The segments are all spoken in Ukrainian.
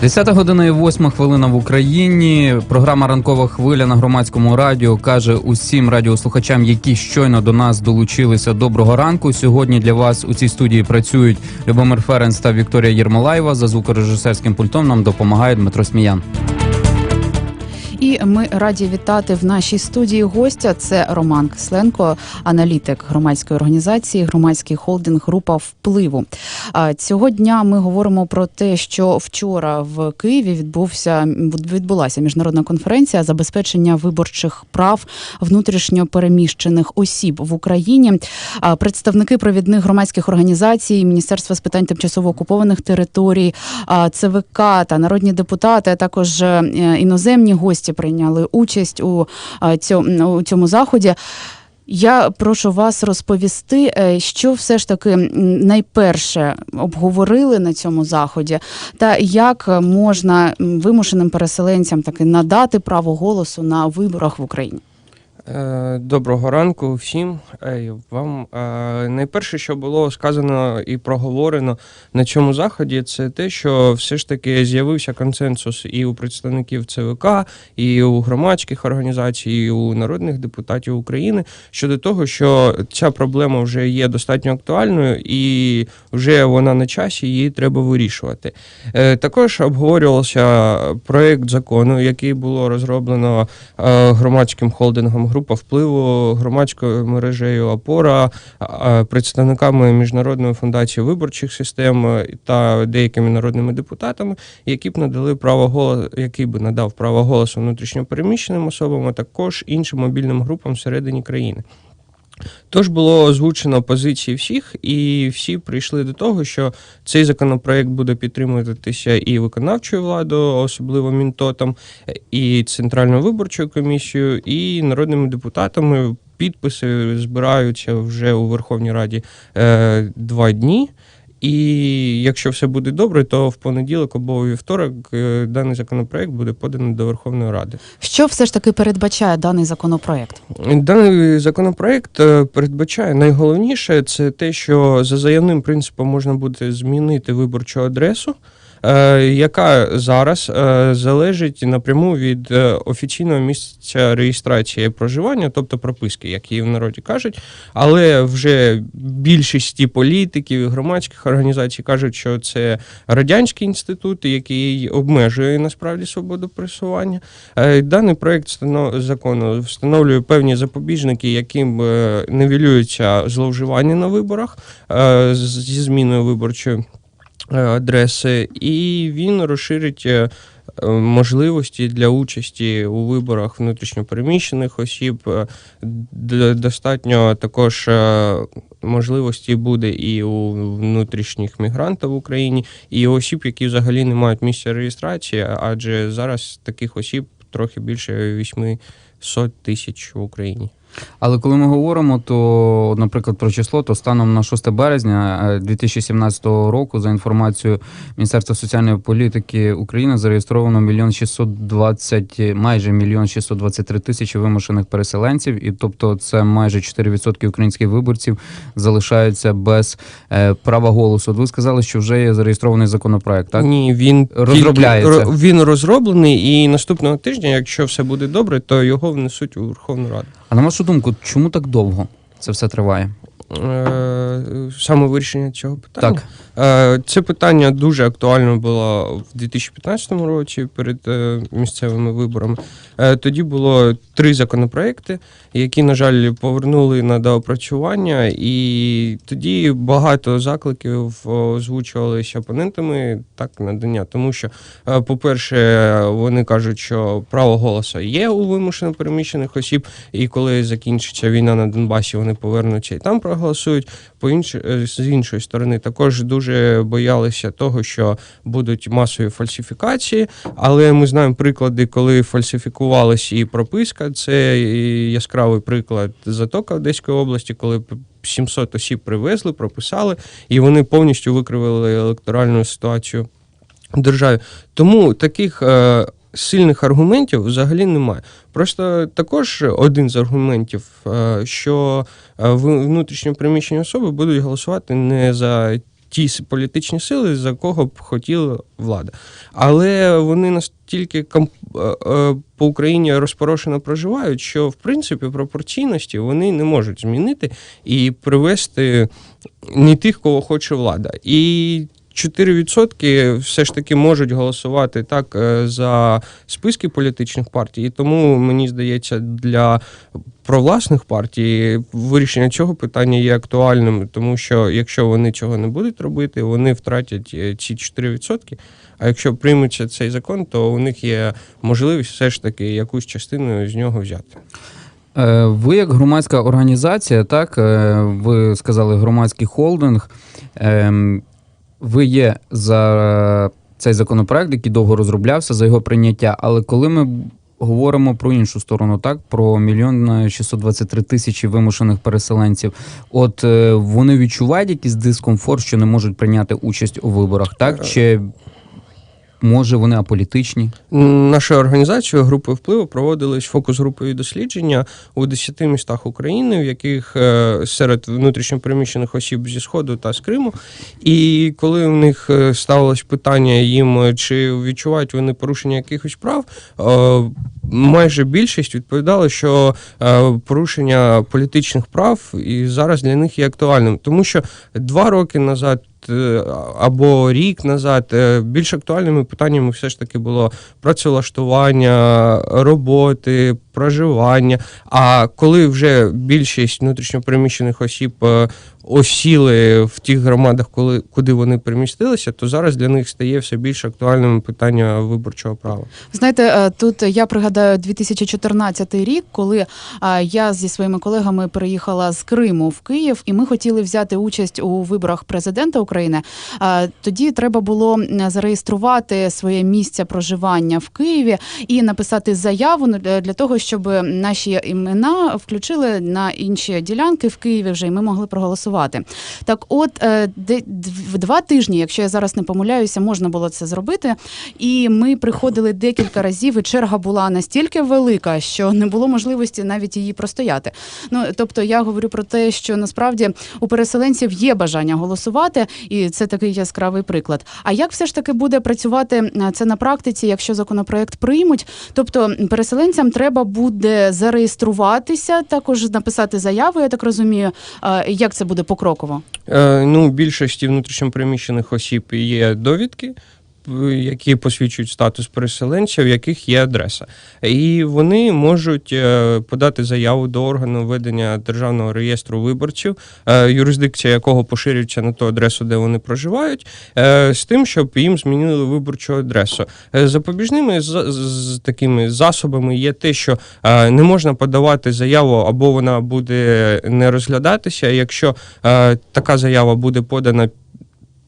10 година і 8 хвилина в Україні. Програма Ранкова хвиля на громадському радіо каже усім радіослухачам, які щойно до нас долучилися. Доброго ранку. Сьогодні для вас у цій студії працюють Любомир Ференс та Вікторія Єрмолаєва. За звукорежисерським пультом нам допомагає Дмитро Сміян. І ми раді вітати в нашій студії гостя. Це Роман Кисленко, аналітик громадської організації, громадський холдинг Група впливу. Цього дня ми говоримо про те, що вчора в Києві відбувся відбулася міжнародна конференція забезпечення виборчих прав внутрішньо переміщених осіб в Україні. Представники провідних громадських організацій, Міністерства з питань тимчасово окупованих територій, ЦВК та народні депутати, а також е, іноземні гості прийняли участь у цьому, у цьому заході. Я прошу вас розповісти, е, що все ж таки найперше обговорили на цьому заході, та як можна вимушеним переселенцям таки надати право голосу на виборах в Україні. Е, Доброго ранку всім вам. Е, Найперше, що було сказано і проговорено на цьому заході, це те, що все ж таки з'явився консенсус і у представників ЦВК, і у громадських організацій, і у народних депутатів України щодо того, що ця проблема вже є достатньо актуальною і вже вона на часі, її треба вирішувати. Е, Також обговорювався проект закону, який було розроблено громадським холдингом група впливу, громадською мережею Опора, представниками міжнародної фундації виборчих систем е, та деякими народними депутатами, які б надали право голосу, який би надав право голосу внутрішньопереміщеним особам, а також іншим мобільним групам всередині країни. Тож було озвучено позиції всіх, і всі прийшли до того, що цей законопроект буде підтримуватися і виконавчою владою, особливо Мінтотом, і Центральною виборчою комісією, і народними депутатами. Підписи збираються вже у Верховній Раді е, два дні. І якщо все буде добре, то в понеділок або вівторок е, даний законопроект буде поданий до Верховної Ради. Що все ж таки передбачає даний законопроект? Даний законопроект е, передбачає найголовніше це те, що за заявним принципом можна буде змінити виборчу адресу. Е, Яка зараз е, залежить напряму від е, офіційного місця реєстрації проживання, тобто прописки, як її в народі кажуть, але вже більшості політиків і громадських організацій кажуть, що це радянський інститут, який обмежує насправді свободу пересування. Даний проект закону встановлює певні запобіжники, яким нивелюються зловживання на виборах зі зміною виборчої адреси, і він розширить. е, е, Можливості для участі у виборах внутрішньопереміщених осіб Е, достатньо також е, можливості буде і у внутрішніх мігрантів в Україні, і у осіб, які взагалі не мають місця реєстрації, адже зараз таких осіб трохи більше 800 тисяч в Україні. Але коли ми говоримо, то, наприклад, про число, то станом на 6 березня е, 2017 року, за інформацією Міністерства соціальної політики України, зареєстровано мільйон 620, майже мільйон 623 тисячі вимушених переселенців, і тобто це майже 4% українських виборців залишаються без е, права голосу. Ви сказали, що вже є зареєстрований законопроект, так? Ні, він Розробляється. ро- він розроблений, і наступного тижня, якщо все буде добре, то його внесуть у Верховну Раду. А на вашу думку, чому так довго це все триває? Е, Саме вирішення цього питання. Так. Е, Це питання дуже актуально було в 2015 році перед е, місцевими виборами. Тоді було три законопроекти, які, на жаль, повернули на доопрацювання, і тоді багато закликів озвучувалися опонентами так надання. Тому що, по-перше, вони кажуть, що право голосу є у вимушено переміщених осіб, і коли закінчиться війна на Донбасі, вони повернуться і там проголосують. По інш... е, з іншої сторони, також дуже боялися того, що будуть масові фальсифікації. Але ми знаємо приклади, коли фальсифікувалась і прописка. Це яскравий приклад затока Одеської області, коли 700 осіб привезли, прописали, і вони повністю викривили електоральну ситуацію в державі. Тому таких. Сильних аргументів взагалі немає. Просто також один з аргументів, е, що е, в- внутрішньо переміщені особи будуть голосувати не за ті політичні сили, за кого б хотіла влада. Але вони настільки е, по Україні розпорошено проживають, що в принципі пропорційності вони не можуть змінити і привести не тих, кого хоче влада. І 4% все ж таки можуть голосувати так е, за списки політичних партій. І тому мені здається, для провласних партій вирішення цього питання є актуальним, тому що якщо вони цього не будуть робити, вони втратять е, ці 4%. А якщо прийметься цей закон, то у них є можливість все ж таки якусь частину з нього взяти. Е, Ви як громадська організація, так ви сказали громадський холдинг. Ви є за цей законопроект, який довго розроблявся, за його прийняття. Але коли ми говоримо про іншу сторону, так про мільйон 623 тисячі вимушених переселенців, от е, вони відчувають якийсь дискомфорт, що не можуть прийняти участь у виборах, так чи може вони аполітичні? Нашою організацією групи впливу проводились фокус-групові дослідження у 10 містах України, в яких е, серед внутрішньопереміщених осіб зі Сходу та з Криму. І коли в них е, ставилось питання їм, е, чи відчувають вони порушення якихось прав, майже більшість відповідала, що е, порушення політичних прав і зараз для них є актуальним, тому що два роки назад. е, Або рік назад е, більш актуальними питаннями все ж таки було працевлаштування, роботи, проживання. А коли вже більшість внутрішньопереміщених осіб осіли в тих громадах, коли куди вони перемістилися, то зараз для них стає все більш актуальним питання виборчого права. Знаєте, е, тут я пригадаю 2014 рік, коли е, я зі своїми колегами переїхала з Криму в Київ, і ми хотіли взяти участь у виборах президента України. Е, Тоді треба було зареєструвати своє місце проживання в Києві і написати заяву ну, для того, щоб наші імена включили на інші ділянки в Києві вже і ми могли проголосувати. Так, от е, в два тижні, якщо я зараз не помиляюся, можна було це зробити. І ми приходили декілька разів, і черга була настільки велика, що не було можливості навіть її простояти. Ну тобто, я говорю про те, що насправді у переселенців є бажання голосувати, і це такий яскравий приклад. А як все ж таки буде працювати е, це на практиці, якщо законопроект приймуть? Тобто переселенцям треба буде зареєструватися, також написати заяву. Я так розумію, як це буде покроково. Е, ну, більшості більшості внутрішньопереміщених осіб є довідки. Які посвідчують статус переселенця, в яких є адреса, і вони можуть е, подати заяву до органу ведення державного реєстру виборців, е, юрисдикція якого поширюється на ту адресу, де вони проживають, е, з тим, щоб їм змінили виборчу адресу. Запобіжними з, такими засобами є те, що не можна подавати заяву, або вона буде не розглядатися, якщо така заява буде подана.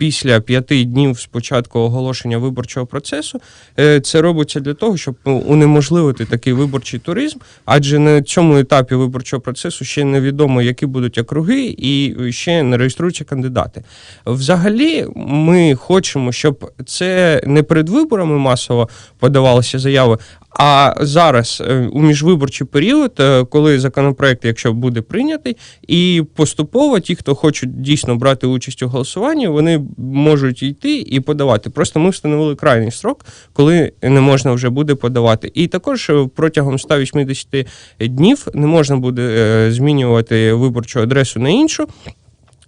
Після п'яти днів з початку оголошення виборчого процесу Е, це робиться для того, щоб ну, унеможливити такий виборчий туризм, адже на цьому етапі виборчого процесу ще невідомо, які будуть округи, і ще не реєструються кандидати. Взагалі, ми хочемо, щоб це не перед виборами масово подавалися заяви. А зараз е, у міжвиборчий період, е, коли законопроект, якщо буде прийнятий, і поступово ті, хто хочуть дійсно брати участь у голосуванні, вони можуть йти і подавати. Просто ми встановили крайній строк, коли не можна вже буде подавати. І також е, протягом 180 днів не можна буде змінювати виборчу адресу на іншу.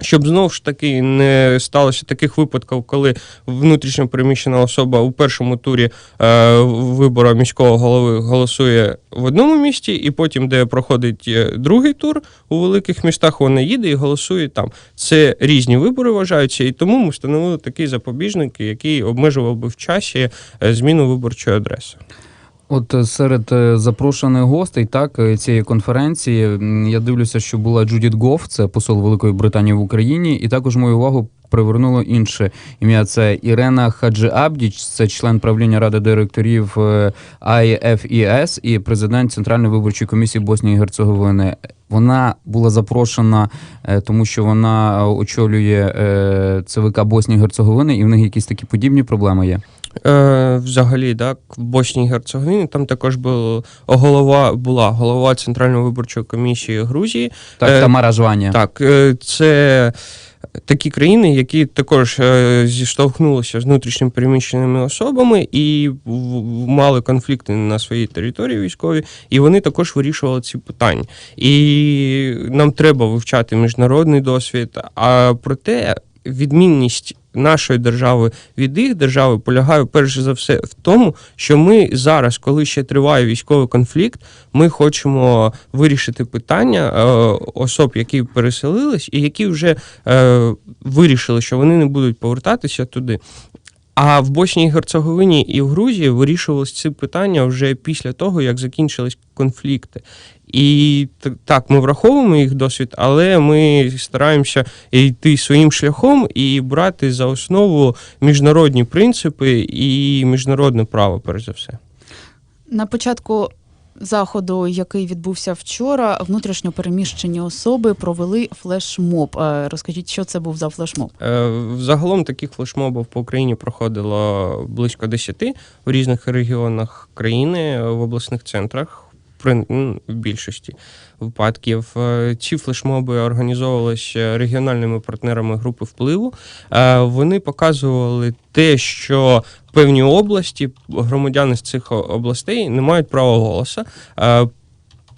Щоб знову ж таки не сталося таких випадків, коли внутрішньо переміщена особа у першому турі е, вибору міського голови голосує в одному місті, і потім, де проходить е, другий тур у великих містах, вона їде і голосує там. Це різні вибори вважаються, і тому ми встановили такий запобіжник, який обмежував би в часі е, зміну виборчої адреси. От е, серед е, запрошених гостей так е, цієї конференції я дивлюся, що була Джудіт Гоф, це посол Великої Британії в Україні, і також мою увагу привернуло інше ім'я. Це Ірена Хаджи Абдіч, це член правління ради директорів IFES і президент Центральної виборчої комісії Боснії і Герцеговини. Вона була запрошена, тому що вона очолює ЦВК Боснії і Герцеговини, і в них якісь такі подібні проблеми є. Е, взагалі, так, в Боснії і Герцеговині там також був голова, була голова Центральної виборчої комісії Грузії. Так, Е, Тамара Жванія. Так, е, це такі країни, які також е, зіштовхнулися з внутрішньо переміщеними особами і в- в- мали конфлікти на своїй території військовій, і вони також вирішували ці питання. І нам треба вивчати міжнародний досвід. А проте відмінність нашої держави від їх держави полягає перш за все в тому, що ми зараз, коли ще триває військовий конфлікт, ми хочемо вирішити питання е, особ, які переселились, і які вже е, вирішили, що вони не будуть повертатися туди. А в Боснії і Герцеговині і в Грузії вирішувалися ці питання вже після того, як закінчились конфлікти. І так, ми враховуємо їх досвід, але ми стараємося йти своїм шляхом і брати за основу міжнародні принципи і міжнародне право, перш за все. На початку заходу, який відбувся вчора, внутрішньо переміщені особи провели флешмоб. Е, Розкажіть, що це був за флешмоб? Е, Загалом таких флешмобів по Україні проходило близько 10 в різних регіонах країни, в обласних центрах. При ну, в більшості випадків Е, ці флешмоби організовувалися регіональними партнерами групи впливу. Е, Вони показували те, що певні області, громадяни з цих областей не мають права голосу.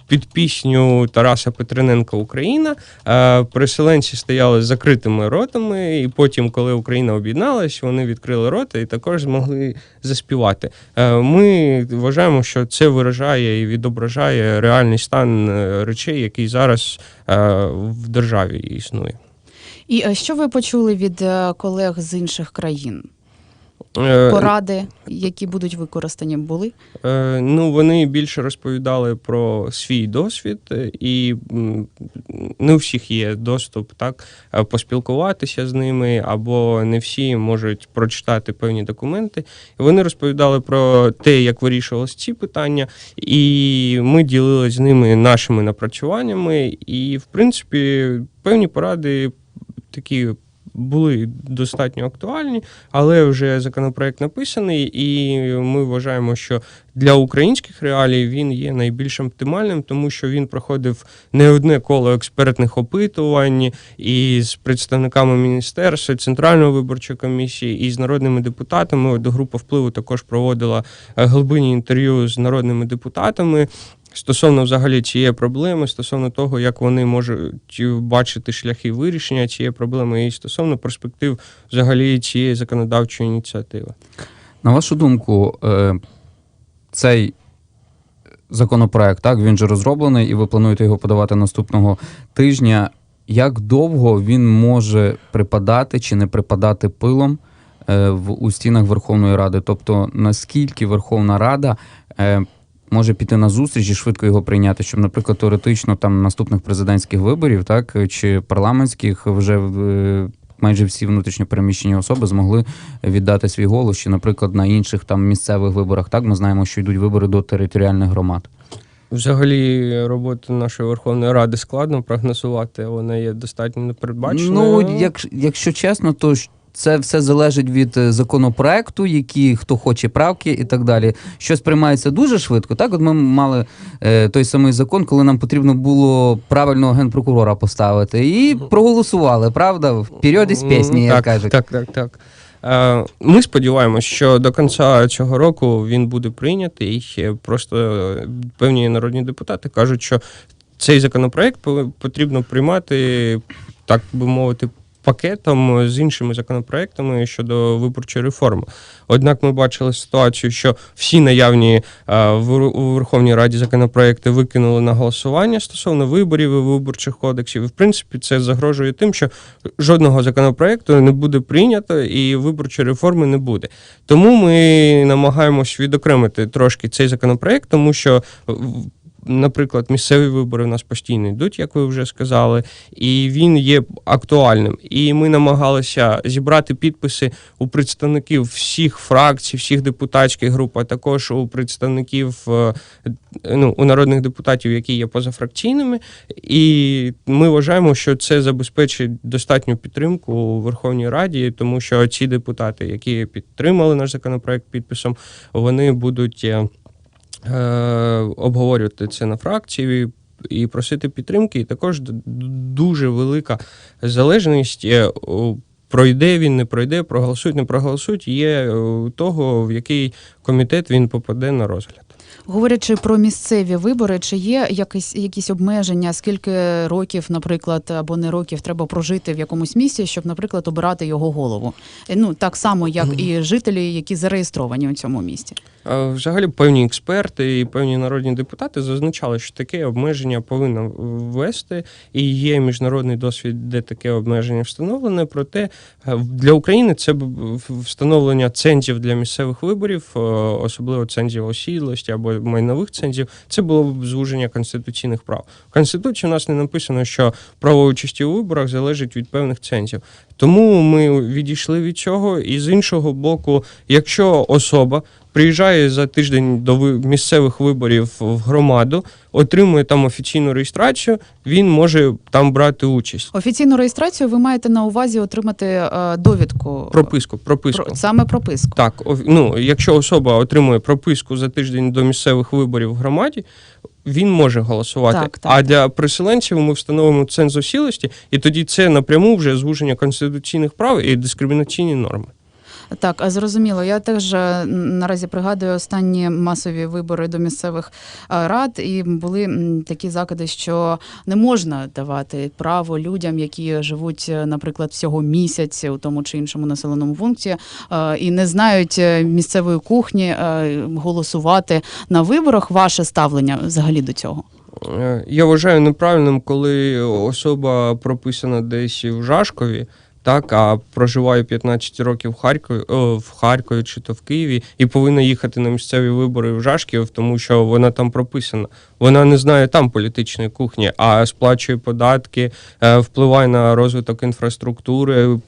Під пісню Тараса Петрененка Україна е, переселенці стояли з закритими ротами, і потім, коли Україна об'єдналась, вони відкрили рота і також змогли заспівати. Е, Ми вважаємо, що це виражає і відображає реальний стан е, речей, який зараз в державі існує. І що ви почули від колег з інших країн? Е, Поради, які будуть використані, були? Е, Ну, вони більше розповідали про свій досвід, е, і не у всіх є доступ так е, поспілкуватися з ними, або не всі можуть прочитати певні документи. Вони розповідали про те, як вирішувалися ці питання, і ми ділилися з ними нашими напрацюваннями. І, в принципі, певні поради такі. Були достатньо актуальні, але вже законопроект написаний, і ми вважаємо, що для українських реалій він є найбільш оптимальним, тому що він проходив не одне коло експертних опитувань і з представниками міністерства, центральної виборчої комісії, і з народними депутатами. От Група впливу також проводила е, глибинні інтерв'ю з народними депутатами. Стосовно взагалі цієї проблеми, стосовно того, як вони можуть бачити шляхи вирішення цієї проблеми, і стосовно перспектив взагалі цієї законодавчої ініціативи. На вашу думку, е, цей законопроект, так, він же розроблений, і ви плануєте його подавати наступного тижня. Як довго він може припадати чи не припадати пилом е, в у стінах Верховної Ради? Тобто, наскільки Верховна Рада е, може піти на зустріч і швидко його прийняти, щоб, наприклад, теоретично там наступних президентських виборів, так чи парламентських вже е, майже всі внутрішньо переміщені особи змогли віддати свій голос, чи, наприклад, на інших там місцевих виборах. Так ми знаємо, що йдуть вибори до територіальних громад. Взагалі, роботу нашої Верховної Ради складно прогнозувати, вона є достатньо непередбаченою. Ну, як, якщо чесно, то це все залежить від е, законопроекту, які хто хоче правки і так далі. Щось приймається дуже швидко. Так, от ми мали е, той самий закон, коли нам потрібно було правильного генпрокурора поставити, і проголосували, правда? Вперед із пісні, як кажуть. Так, так, так. Е, Ми сподіваємося, що до кінця цього року він буде прийнятий. Просто е, певні народні депутати кажуть, що цей законопроект по- потрібно приймати, так би мовити, пакетом з іншими законопроектами щодо виборчої реформи. Однак ми бачили ситуацію, що всі наявні е, у Верховній Раді законопроекти викинули на голосування стосовно виборів і виборчих кодексів. І, в принципі, це загрожує тим, що жодного законопроекту не буде прийнято і виборчої реформи не буде. Тому ми намагаємось відокремити трошки цей законопроект, тому що. В- Наприклад, місцеві вибори у нас постійно йдуть, як ви вже сказали, і він є актуальним. І ми намагалися зібрати підписи у представників всіх фракцій, всіх депутатських груп, а також у представників е, ну, у народних депутатів, які є позафракційними. І ми вважаємо, що це забезпечить достатню підтримку у Верховній Раді, тому що ці депутати, які підтримали наш законопроект підписом, вони будуть. Е, обговорювати це на фракції, і просити підтримки. І також дуже велика залежність. е, Пройде він, не пройде, проголосують, не проголосують, є е, того, в який комітет він попаде на розгляд. Говорячи про місцеві вибори, чи є якісь, якісь обмеження, скільки років, наприклад, або не років треба прожити в якомусь місці, щоб, наприклад, обирати його голову? Ну так само, як і жителі, які зареєстровані у цьому місті. Взагалі, певні експерти і певні народні депутати зазначали, що таке обмеження повинно ввести, і є міжнародний досвід, де таке обмеження встановлене. Проте е, для України це встановлення цензів для місцевих виборів, е, особливо цензів осідлості або майнових цензів, це було б звуження конституційних прав. В конституції у нас не написано, що право участі у виборах залежить від певних цензів. Тому ми відійшли від цього, і з іншого боку, якщо особа приїжджає за тиждень до ви- місцевих виборів в громаду, отримує там офіційну реєстрацію, він може там брати участь. Офіційну реєстрацію ви маєте на увазі отримати е, довідку Прописку, прописку. Про- саме прописку. Так, ну, якщо особа отримує прописку за тиждень до місцевих виборів в громаді, він може голосувати. Так, так, а так. для переселенців ми встановимо ценз осілості, і тоді це напряму вже звуження конституційних прав і дискримінаційні норми. Так, зрозуміло. Я теж е, наразі пригадую останні масові вибори до місцевих е, рад, і були такі закиди, що не можна давати право людям, які живуть, е, наприклад, всього місяць у тому чи іншому населеному пункті, і не знають місцевої кухні голосувати на виборах. Ваше ставлення взагалі до цього? Я вважаю неправильним, коли особа прописана десь в Жашкові, так, а проживає 15 років в Харкові, о, в Харкові чи то в Києві, і повинна їхати на місцеві вибори в Жашків, тому що вона там прописана. Вона не знає там політичної кухні, а сплачує податки, е, впливає на розвиток інфраструктури.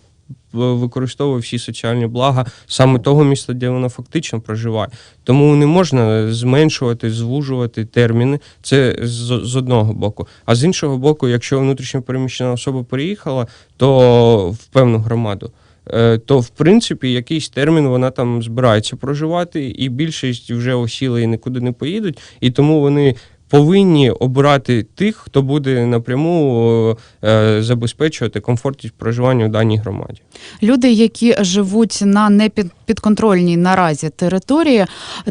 Використовує всі соціальні блага саме того міста, де вона фактично проживає. Тому не можна зменшувати, звужувати терміни. Це з, одного боку. А з іншого боку, якщо внутрішньо переміщена особа переїхала, то в певну громаду. е, То в принципі якийсь термін вона там збирається проживати, і більшість вже осіли і нікуди не поїдуть, і тому вони повинні обирати тих, хто буде напряму е, забезпечувати комфортність проживання в даній громаді. Люди, які живуть на непідконтрольній наразі території,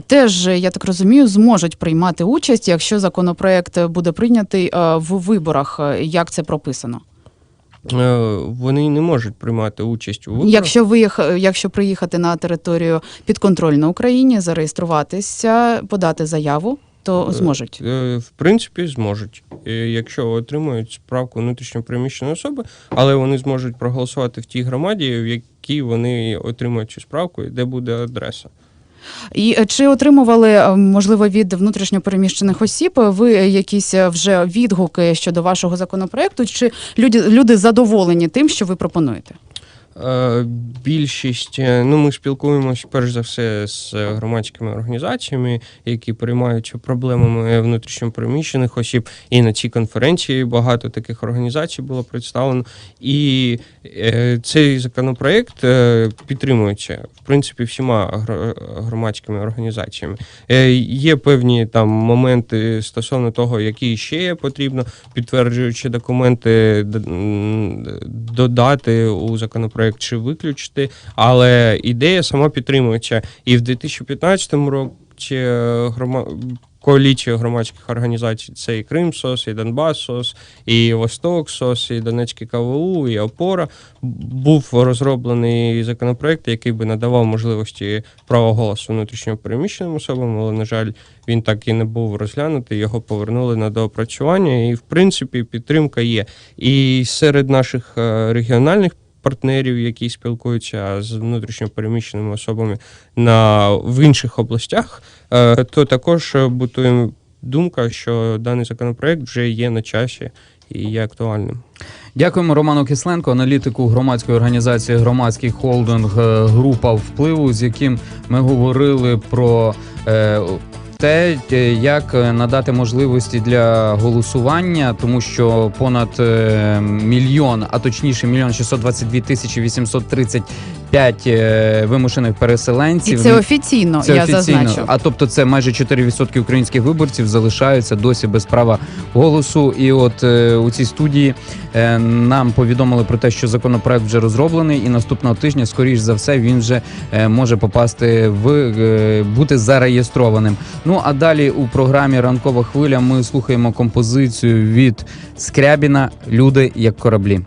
теж я так розумію, зможуть приймати участь, якщо законопроект буде прийнятий е, в виборах. Е, Як це прописано? Е, Вони не можуть приймати участь у виборах. Якщо виїх... якщо приїхати на територію підконтрольну Україні, зареєструватися, подати заяву, то Е, зможуть. Е, В принципі, зможуть, якщо отримують справку внутрішньо переміщеної особи, але вони зможуть проголосувати в тій громаді, в якій вони отримують цю справку, і де буде адреса. І е, чи отримували можливо від внутрішньопереміщених осіб ви якісь вже відгуки щодо вашого законопроекту? Чи люди, люди задоволені тим, що ви пропонуєте? Е, Більшість, е, ну ми спілкуємося перш за все з громадськими організаціями, які переймаються проблемами внутрішньо переміщених осіб. І на цій конференції багато таких організацій було представлено. І е, цей законопроект е, підтримується в принципі всіма гро- громадськими організаціями. Е, Є певні там моменти стосовно того, які ще потрібно, підтверджуючи документи, додати у законопроект чи виключити, але ідея сама підтримується. І в 2015 році е, коаліція громадських організацій це і Крим СОС, і Донбас СОС, і Восток СОС, і Донецький КВУ, і Опора. Був розроблений законопроект, який би надавав можливості права голосу внутрішньо переміщеним особам, але, на жаль, він так і не був розглянутий, його повернули на доопрацювання, і в принципі підтримка є. І серед наших е, регіональних партнерів, які спілкуються з внутрішньо переміщеними особами на в інших областях, е, то також бутує думка, що даний законопроект вже є на часі і є актуальним. Дякуємо Роману Кисленко, аналітику громадської організації Громадський холдинг е, Група впливу, з яким ми говорили про е, те, е, як е, надати можливості для голосування, тому що понад е, мільйон, а точніше мільйон 622 тисячі 830 5 е, вимушених І це офіційно, Це я офіційно. зазначу. А тобто, це майже 4% українських виборців залишаються досі без права голосу. І от е, у цій студії е, нам повідомили про те, що законопроект вже розроблений, і наступного тижня, скоріш за все, він вже е, може попасти в е, бути зареєстрованим. Ну а далі у програмі Ранкова хвиля ми слухаємо композицію від Скрябіна Люди як кораблі.